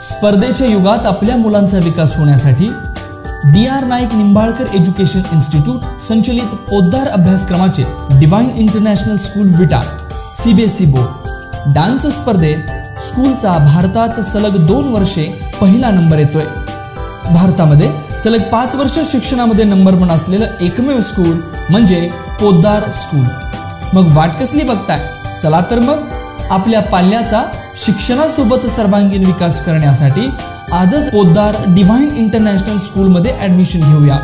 स्पर्धेच्या युगात आपल्या मुलांचा विकास होण्यासाठी D R Naik Nimbalkar Education Institute संचलित पोद्दार अभ्यासक्रमाचे Divine International School Vita CBSE board. Dance स्पर्धेत स्कूलचा भारतात सलग दोन वर्षे पहिला नंबर येतोय. भारतामध्ये सलग पाच वर्ष शिक्षणामध्ये नंबर वन असलेलं एकमेव स्कूल म्हणजे पोद्दार स्कूल. मग वाट कसली बघताय? चला तर मग आपल्या पाल्याचा शिक्षणासोबत सर्वांगीण विकास करण्यासाठी आजच पोद्दार डिव्हाइन इंटरनॅशनल स्कूलमध्ये ऍडमिशन घेऊया.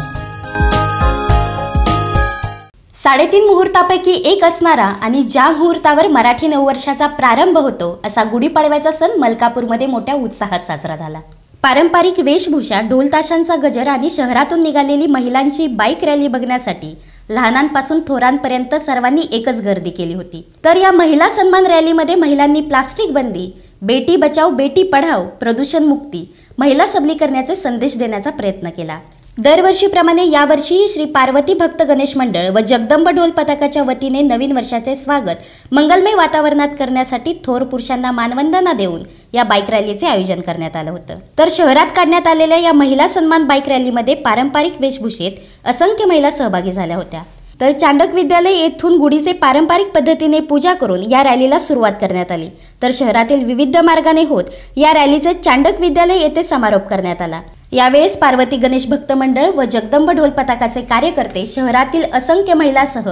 साडेतीन मुहूर्तापैकी एक असणारा आणि ज्या मुहूर्तावर मराठी नववर्षाचा प्रारंभ होतो असा गुढीपाडव्याचा सण मलकापूरमध्ये मोठ्या उत्साहात साजरा झाला. पारंपरिक वेशभूषा ढोलताशांचा गजर आणि शहरातून निघालेली महिलांची बाईक रॅली बघण्यासाठी लहानांपासून थोरांपर्यंत सर्वांनी एकच गर्दी केली होती. तर या महिला सन्मान रॅलीमध्ये महिलांनी प्लास्टिक बंदी बेटी बचाव बेटी पढाव प्रदूषण मुक्ती महिला सबलीकरणाचे संदेश देण्याचा प्रयत्न केला. दरवर्षीप्रमाणे यावर्षीही श्री पार्वती भक्त गणेश मंडळ व जगदंब ढोल पथकाच्या वतीने नवीन वर्षाचे स्वागत मंगलमय वातावरणात करण्यासाठी थोर पुरुषांना मानवंदना देऊन या बाईक रॅलीचे आयोजन करण्यात आलं होतं. तर शहरात काढण्यात आलेल्या या महिला सन्मान बाईक रॅलीमध्ये पारंपरिक वेशभूषेत असंख्य महिला सहभागी झाल्या होत्या. तर चांडक विद्यालय येथून गुढीचे पारंपरिक पद्धतीने पूजा करून या रॅलीला सुरुवात करण्यात आली. तर शहरातील विविध मार्गाने होत या रॅलीचे चांडक विद्यालय येथे समारोप करण्यात आला. यावेळेस पार्वती गणेश भक्त मंडळ व जगदंब ढोल पथकाचे कार्यकर्ते शहरातील असंख्य महिलासह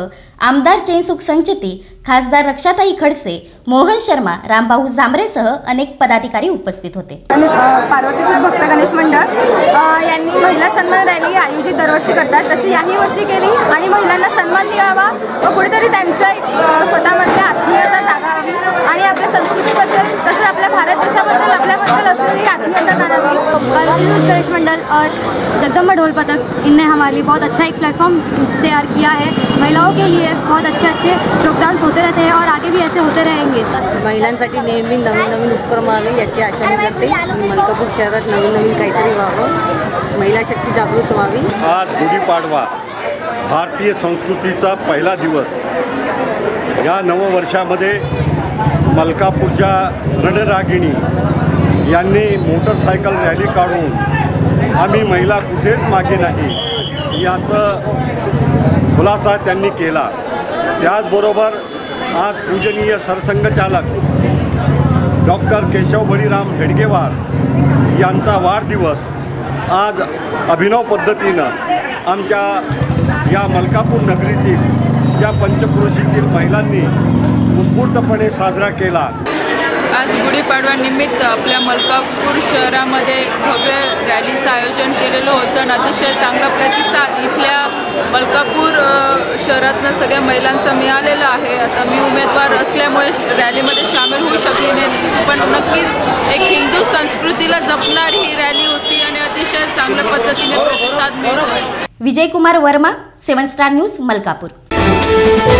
आमदार चैनसुख संचती खासदार रक्षाताई खडसे मोहन शर्मा रामभाऊ जांभरेसह अनेक पदाधिकारी उपस्थित होते. गणेश भक्त गणेश मंडळ यांनी महिला सन्मान रॅली आयोजित दरवर्षी करतात. तशी याही वर्षी केली आणि महिलांना सन्मान मिळावा व कुठेतरी त्यांचं एक स्वतःमध्ये आत्मीयता जागावी. आणि संस्कृतीबद्दल तसंच आपल्या भारत देशाबद्दल आपल्याबद्दल असलेली आत्मीयता जाणावी पार्वती गणेश मंडल और जगदम्बा ढोल पथक इनने हमारे लिए बहुत अच्छा एक प्लेटफॉर्म तैयार किया है. महिलाओं के लिए बहुत अच्छे अच्छे प्रोग्राम्स होते रहते हैं और आगे भी ऐसे होते रहेंगे. महिलांसाठी नेहमी नवीन नवीन उपक्रम आले याची आशा मी करते मलकापूर शहरात नवीन नवीन काहीतरी व्हावं. महिला शक्ती जागृत व्हावी. आज गुढीपाडवा भारतीय संस्कृतीचा पहिला दिवस. या नववर्षामध्ये मलकापूरच्या रणरागिणी यांनी मोटरसायकल रॅली काढून आम्ही महिला कुठेच मागे नाही याचा खुलासा त्यांनी केला. त्याचबरोबर आज पूजनीय सरसंघचालक डॉक्टर केशव बळीराम हेडगेवार यांचा वाढदिवस आज अभिनव पद्धतीनं आमच्या या मलकापूर नगरीतील या पंचक्रोशीतील महिलांनी उत्स्फूर्तपणे साजरा केला. आज गुढीपाडव्यानिमित्त आपल्या मलकापूर शहरामध्ये भव्य रॅलीचं आयोजन केलेलं होतं आणि अतिशय चांगला प्रतिसाद इथल्या मलकापूर शहरातनं सगळ्या महिलांचा मिळालेला आहे. आता मी उमेदवार असल्यामुळे रॅलीमध्ये सामील होऊ शकली नाही पण नक्कीच एक हिंदू संस्कृतीला जपणारी ही रॅली होती आणि अतिशय चांगल्या पद्धतीने प्रतिसाद मिळतोय. Vijaykumar Varma seven star news Malkapur. Thank you.